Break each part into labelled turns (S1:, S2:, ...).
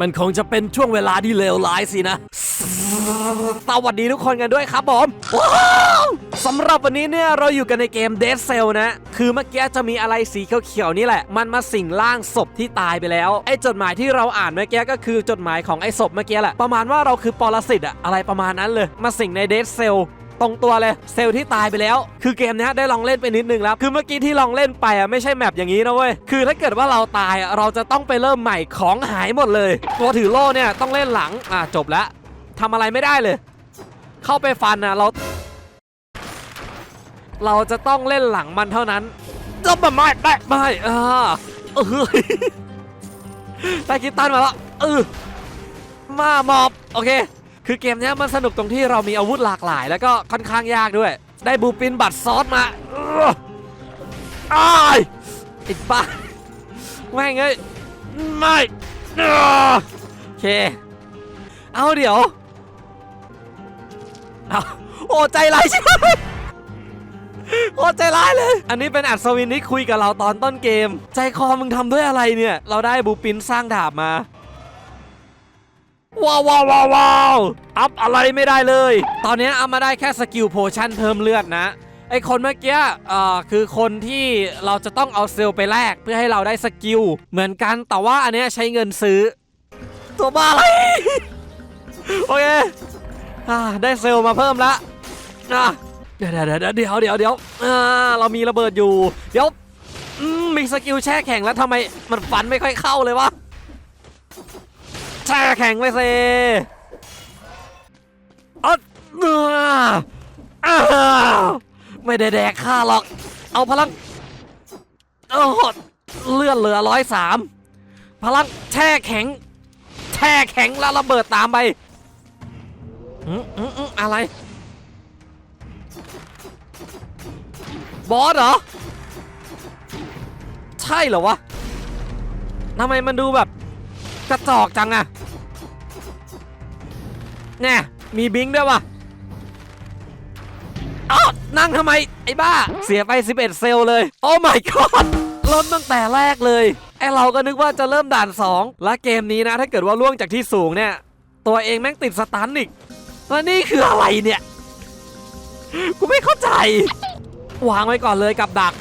S1: มันคงจะเป็นช่วงเวลาที่เลวร้ายสินะ สวัสดีทุกคนกันด้วยครับผมสำหรับวันนี้เนี่ยเราอยู่กันในเกม Dead Cell นะ คือเมื่อกี้จะมีอะไรสีเขียวๆนี่แหละ มันมาสิงร่างศพที่ตายไปแล้ว ไอ้จดหมายที่เราอ่านเมื่อกี้ก็คือจดหมายของไอ้ศพเมื่อกี้แหละ ประมาณว่าเราคือปรสิตอะอะไรประมาณนั้นเลย มาสิงใน Dead Cell ตรงตัวเลยเซลล์ที่ตายไปแล้ว คือเกมเนี้ยได้ลองเล่นไปนิดนึงแล้ว คือเมื่อกี้ที่ลองเล่นไปอะไม่ใช่แมปอย่างนี้นะเว้ยคือถ้าเกิดว่าเราตายอะเราจะต้องไปเริ่มใหม่ของหายหมดเลย ตัวถือโล่เนี่ยต้องเล่นหลังอะจบแล้วทำอะไรไม่ได้เลย เข้าไปฟันอะเรา เราจะต้องเล่นหลังมันเท่านั้นจะมาไม่ได้ไม่อ่าเออได้กีตันมาแล้วเออมาหมอบ โอเค คือเกมนี้มันสนุกตรงที่เรามีอาวุธหลากหลาย แล้วก็ค่อนข้างยากด้วย ได้บูปินบัตรซอสมาอ้ายไอ้บ้าไม่งเอ้ยไม่โอเค เอาเดี๋ยวเอาโอ้ใจร้ายใช่ไหมโอ้ใจร้ายเลย อันนี้เป็นอัศวินที่คุยกับเราตอนต้นเกม ใจคอมึงทำด้วยอะไรเนี่ย เราได้บูปินสร้างดาบมา ว้าวว้าวว้าวอัพอะไรไม่ได้เลย ตอนนี้เอามาได้แค่สกิลโพชั่นเพิ่มเลือดนะ ไอคนเมื่อกี้อ่อคือคนที่เราจะต้องเอาเซลล์ไปแลกเพื่อให้เราได้สกิล เหมือนกันแต่ว่าอันนี้ใช้เงินซื้อ ตัวบ้าอะไร โอเคอ่าได้เซลล์มาเพิ่มละอะเดี๋ยวเดี๋ยวเดี๋ยวเดี๋ยวเดี๋ยวเดี๋ยวอ่าเรามีระเบิดอยู่ เดี๋ยวอืมมีสกิลแช่แข็งแล้วทำไมมันฟันไม่ค่อยเข้าเลยวะ แช่แข็งไปสิอ๊ดเนื้ออ้าวไม่ได้แดกข้าหรอก เอาพลังโอ้โหเลื่อนเหลือร้อยสามพลังแช่แข็ง แช่แข็งแล้วระเบิดตามไปอืมอืมอืมอะไร บอสเหรอ ใช่เหรอวะทำไมมันดูแบบกระจอกจังอะ แน่มีบิงด้วยวะอ้าวนั่งทำไม ไอ้บ้า เสียไป 11 เซลลเลย โอ้ my god ล้มตั้งแต่แรกเลย ไอเราก็นึกว่าจะเริ่มด่าน 2 และเกมนี้นะ ถ้าเกิดว่าล่วงจากที่สูงเนี่ย ตัวเองแม่งติดสตันอีกแล้วนี่คืออะไรเนี่ย กูไม่เข้าใจ วางไว้ก่อนเลยกับดัก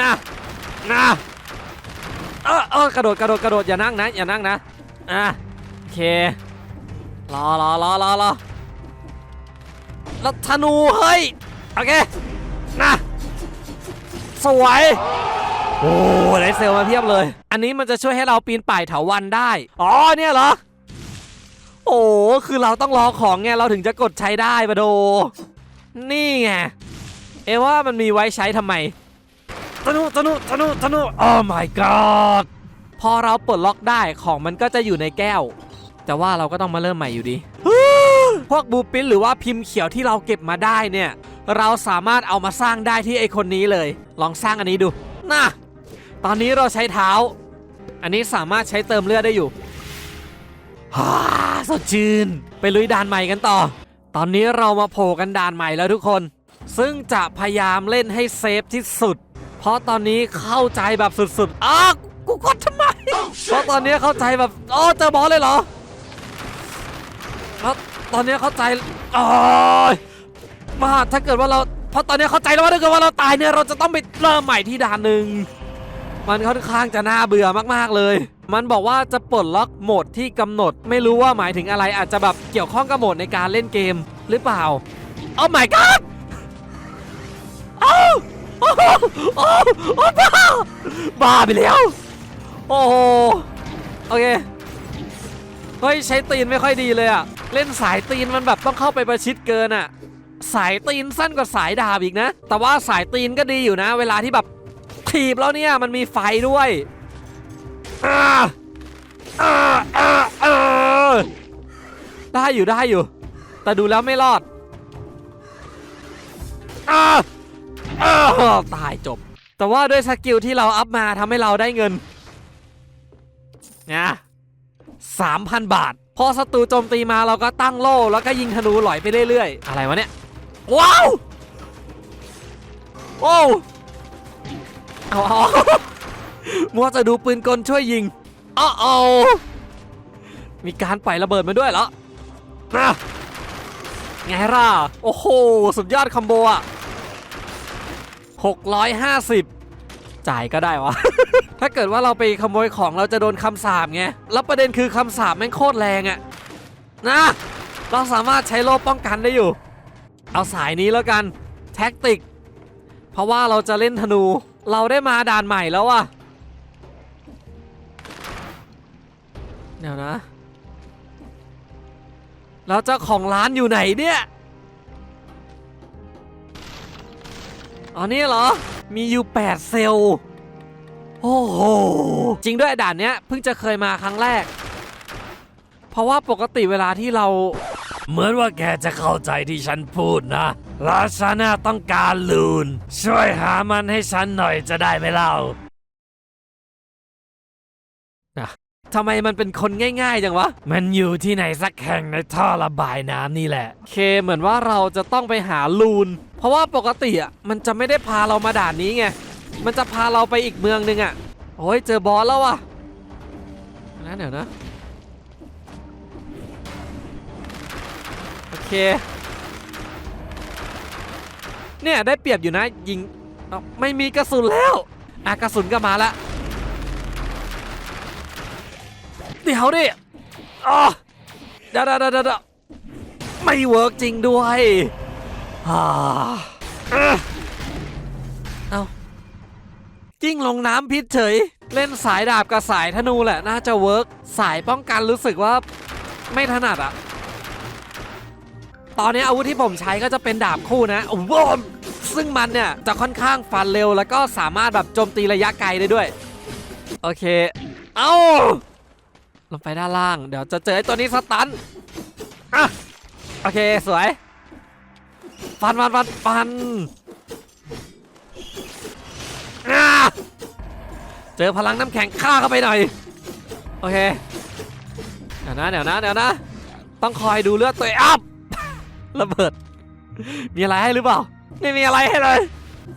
S1: นะนะเออเออกระโดดกระโดดกระโดดอย่านั่งนะ อย่านั่งนะ อะโอเค รอรอรอรอรอแล้วธนูเฮ้ย โอเคนะสวย โอ้ได้เซลลมาเพียบเลย อันนี้มันจะช่วยให้เราปีนป่ายเถาวันได้ อ๋อเนี่ยเหรอ โอ้คือเราต้องรอของไงเราถึงจะกดใช้ได้ปะโด นี่ไง เอว่ามันมีไว้ใช้ทำไมธนูธนูธนูธนู oh my god พอเราปลดล็อกได้ของมันก็จะอยู่ในแก้ว แต่ว่าเราก็ต้องมาเริ่มใหม่อยู่ดี พวกบูปินหรือว่าพิมพ์เขียวที่เราเก็บมาได้เนี่ย เราสามารถเอามาสร้างได้ที่ไอคนนี้เลย ลองสร้างอันนี้ดู น่ะ ตอนนี้เราใช้เท้า อันนี้สามารถใช้เติมเลือดได้อยู่ฮ่าสดชื่น ไปลุยด่านใหม่กันต่อ ตอนนี้เรามาโผล่กันด่านใหม่แล้วทุกคน ซึ่งจะพยายามเล่นให้เซฟที่สุด เพราะตอนนี้เข้าใจแบบสุดๆอ้าวกูกดทำไม เพราะตอนนี้เข้าใจแบบอ๋อเจอบอสเลยเหรอ แล้วตอนนี้เข้าใจโอ้ยมาถ้าเกิดว่าเราเพราะตอนนี้เข้าใจแล้วว่าถ้าเกิดว่าเราตายเนี่ยเราจะต้องไปเริ่มใหม่ที่ด่านหนึ่งมันค่อนข้างจะน่าเบื่อมากๆเลย มันบอกว่าจะปลดล็อกโหมดที่กำหนด ไม่รู้ว่าหมายถึงอะไรอาจจะแบบเกี่ยวข้องกับโหมดในการเล่นเกมหรือเปล่า โอ้ my god โอ้โอ้โหโอ้โอ้บ้าบ้าไปแล้ว โอ้โหโอเค เฮ้ยใช้ตีนไม่ค่อยดีเลยอะเล่นสายตีนมันแบบต้องเข้าไปประชิดเกินอะสายตีนสั้นกว่าสายดาบอีกนะ แต่ว่าสายตีนก็ดีอยู่นะ เวลาที่แบบถีบแล้วเนี่ยมันมีไฟด้วยได้อยู่ได้อยู่ แต่ดูแล้วไม่รอดออตายจบ แต่ว่าด้วยสกิลที่เราอัพมาทำให้เราได้เงินนะ 3,000 บาท พอศัตรูโจมตีมาเราก็ตั้งโล่แล้วก็ยิงธนูหลอยไปเรื่อยๆ อะไรวะเนี่ย ว้าว โอ้เอาเอามัวจะดูปืนกลช่วยยิงอ้อเอามีการปล่อยระเบิดมาด้วยเหรออะไงล่ะ โอ้โห สุดยอดคอมโบอะ650 จ่ายก็ได้วะ ถ้าเกิดว่าเราไปขโมยของเราจะโดนคำสาปไง แล้วประเด็นคือคำสาปแม่งโคตรแรงอะนะ เราสามารถใช้โล่ป้องกันได้อยู่ เอาสายนี้แล้วกัน แท็กติก เพราะว่าเราจะเล่นธนู เราได้มาด่านใหม่แล้วอะเดี๋ยวนะ แล้วเจ้าของร้านอยู่ไหนเนี่ย อ๋อนี่เหรอ มีอยู่ 8 เซลล์ โอ้โห จริงด้วยด่านเนี้ยเพิ่งจะเคยมาครั้งแรก เพราะว่าปกติเวลาที่เรา เหมือนว่าแกจะเข้าใจที่ฉันพูดนะ ราชาน่าต้องการลูน ช่วยหามันให้ฉันหน่อยจะได้ไหมเล่านะทำไมมันเป็นคนง่าย ๆ จังวะ มันอยู่ที่ไหนสักแห่งในท่อระบายน้ำนี่แหละ เคเหมือนว่าเราจะต้องไปหาลูน เพราะว่าปกติอะมันจะไม่ได้พาเรามาด่านนี้ไง มันจะพาเราไปอีกเมืองหนึ่งอะโอ้ยเจอบอสแล้วว่ะนะเดี๋ยวนะโอเคเนี่ยได้เปรียบอยู่นะยิงไม่มีกระสุนแล้วอะกระสุนก็มาละเดี๋ยวดิอ๋อเดี๋ยวเดี๋ยวเดี๋ยวเดี๋ยวไม่เวิร์กจริงด้วยอ่าเอ้อเอา กิ้งลงน้ำพิษเฉย เล่นสายดาบกับสายธนูแหละน่าจะเวิร์กสายป้องกันรู้สึกว่าไม่ถนัดอะตอนนี้อาวุธที่ผมใช้ก็จะเป็นดาบคู่นะโอ้โหซึ่งมันเนี่ยจะค่อนข้างฟันเร็วแล้วก็สามารถแบบโจมตีระยะไกลได้ด้วย โอเค เอาลงไปด้านล่าง เดี๋ยวจะเจอไอ้ตัวนี้สตันอะโอเคสวยฟันฟันฟันฟัน จอพลังน้ำแข็งฆ่าเข้าไปหน่อย โอเค เดี๋ยวนะเดี๋ยวนะเดี๋ยวนะ ต้องคอยดูเลือดตัวเองอัพระเบิด มีอะไรให้หรือเปล่า ไม่มีอะไรให้เลย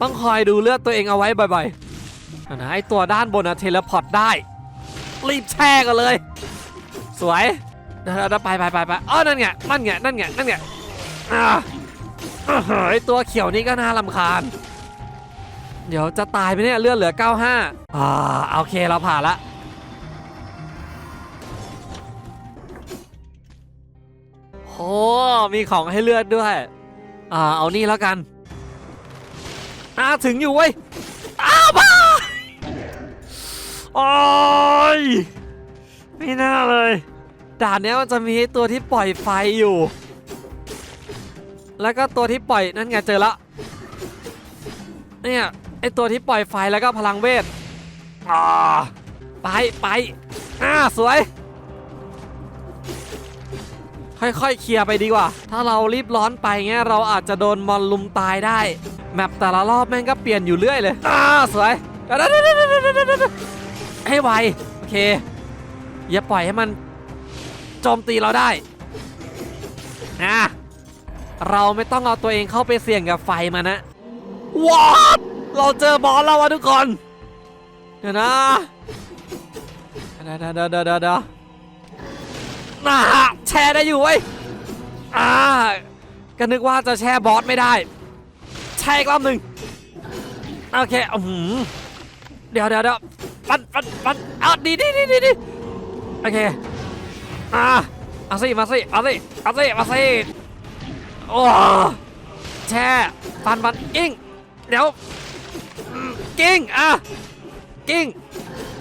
S1: ต้องคอยดูเลือดตัวเองเอาไว้บ่อยๆเอานะไอตัวด้านบนอะเทเลพอร์ตได้ รีบแช่กันเลย สวยเดี๋ยวไปไปไปไปอ๋อนั่นไงนั่นไงนั่นไงนั่นไงอ่าอ่าไอตัวเขียวนี่ก็น่ารำคาญ เดี๋ยวจะตายไปเนี่ยเลือดเหลือ 95 อ่าโอเคเราผ่านละโอ้มีของให้เลือดด้วย อ่าเอานี่แล้วกัน อ่าถึงอยู่เว้ย อ้าวบ้าโอ้ยไม่น่าเลย ด่านเนี้ยมันจะมีตัวที่ปล่อยไฟอยู่ แล้วก็ตัวที่ปล่อยนั่นไงเจอละเนี่ย ไอตัวที่ปล่อยไฟแล้วก็พลังเวทอ่าไปไปอ่าสวย ค่อยๆเคลียร์ไปดีกว่า ถ้าเรารีบร้อนไปเงี้ยเราอาจจะโดนมอนลุมตายได้ แมปแต่ละรอบแม่งก็เปลี่ยนอยู่เรื่อยเลยอ่าสวยให้ไวโอเค อย่าปล่อยให้มันโจมตีเราได้อะเราไม่ต้องเอาตัวเองเข้าไปเสี่ยงกับไฟมันนะว้า เราเจอบอสแล้ววะทุกคนเดี๋ยวนะเดี๋ยวเดี๋ยวเดี๋ยวเดี๋ยวเดี๋ยวน่าแชร์ได้อยู่เว้ยอ่าก็นึกว่าจะแชร์บอสไม่ได้ แชร์อีกรอบหนึ่งโอเคอือหือเดี๋ยวเดี๋ยวเดี๋ยวปันปันปันเอาดีดีดีดีดีโอเคอ่าเอาสิมาสิเอาสิเอาสิมาสิโอ้แช่ปันปันกิ้งเดี๋ยว กิ้งอะกิ้ง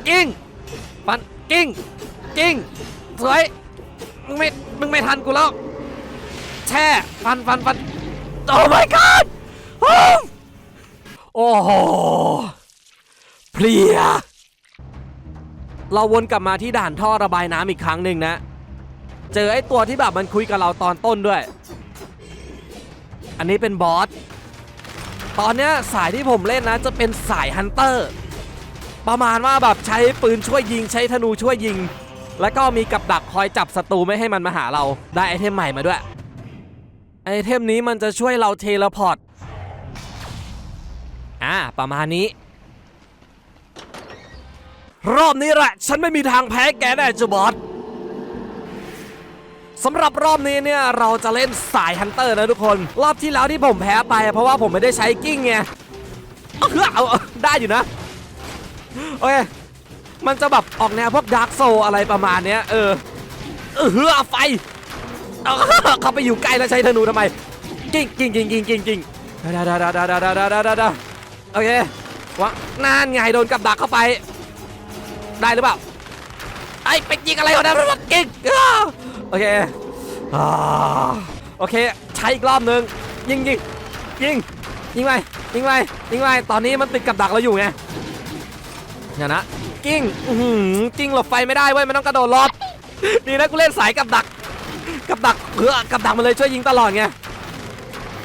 S1: กิ้งปันกิ้งกิ้งสวยมึงไม่มึงไม่ทันกูแล้วแช่ฟันฟันฟันโอ้ my god โอ้โหเพลียเราวนกลับมาที่ด่านท่อระบายน้ำอีกครั้งหนึ่งนะ เจอไอ้ตัวที่แบบมันคุยกับเราตอนต้นด้วย อันนี้เป็นบอส ตอนเนี้ยสายที่ผมเล่นนะจะเป็นสายฮันเตอร์ประมาณว่าแบบใช้ปืนช่วยยิงใช้ธนูช่วยยิง แล้วก็มีกับดักคอยจับศัตรูไม่ให้มันมาหาเราได้ไอเทมใหม่มาด้วยไอเทมนี้มันจะช่วยเราเทเลพอร์ตอ่าประมาณนี้ รอบนี้แหละ ฉันไม่มีทางแพ้แกแน่จ้าบอส สำหรับรอบนี้เนี่ยเราจะเล่นสายฮันเตอร์นะทุกคน รอบที่แล้วที่ผมแพ้ไป เพราะว่าผมไม่ได้ใช้กิ้งไงเอาเอาเอาได้อยู่นะโอเคมันจะแบบออกแนวพวกดาร์กโซอะไรประมาณเนี้ยเออเออเฮือไฟเอาเข้าไปอยู่ใกล้แล้วใช้ธนูทำไมกิ้งกิ้งกิ้งกิ้งกิ้งกิ้งดาดาดาดาดาดาดาดาดาดาโอเควะนั่นไงโดนกับดักเข้าไป ได้หรือเปล่าไอ้ไปยิงอะไรวะเนี่ยมันกิ้ง โอเคอ่าโอเค ใช้อีกรอบหนึ่งยิงยิงยิงยิงไปยิงไปยิงไปตอนนี้มันติดกับดักเราอยู่ไงอย่านะกิ้งอื้อหือกิ้งหลบไฟไม่ได้เว้ยมันต้องกระโดดรอดดีนะกูเล่นสายกับดัก กับดักเหือกับดักมันเลยช่วยยิงตลอดไง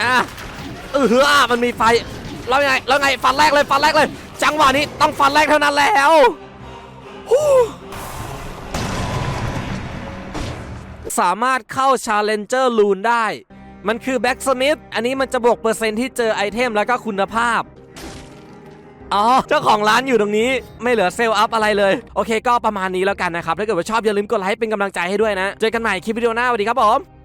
S1: อะเออเหือมันมีไฟแล้วไงแล้วไงฟันแรกเลยฟันแรกเลย จังหวะนี้ต้องฟันแรกเท่านั้นแล้ว สามารถเข้า Challenger Rune ได้ มันคือ Blacksmith อันนี้มันจะบวกเปอร์เซ็นต์ที่เจอไอเทมแล้วก็คุณภาพ อ๋อ เจ้าของร้านอยู่ตรงนี้ไม่เหลือเซลล์อัพอะไรเลย โอเคก็ประมาณนี้แล้วกันนะครับ ถ้าเกิดว่าชอบอย่าลืมกดไลค์เป็นกำลังใจให้ด้วยนะ เจอกันใหม่คลิปวิดีโอหน้าสวัสดีครับผม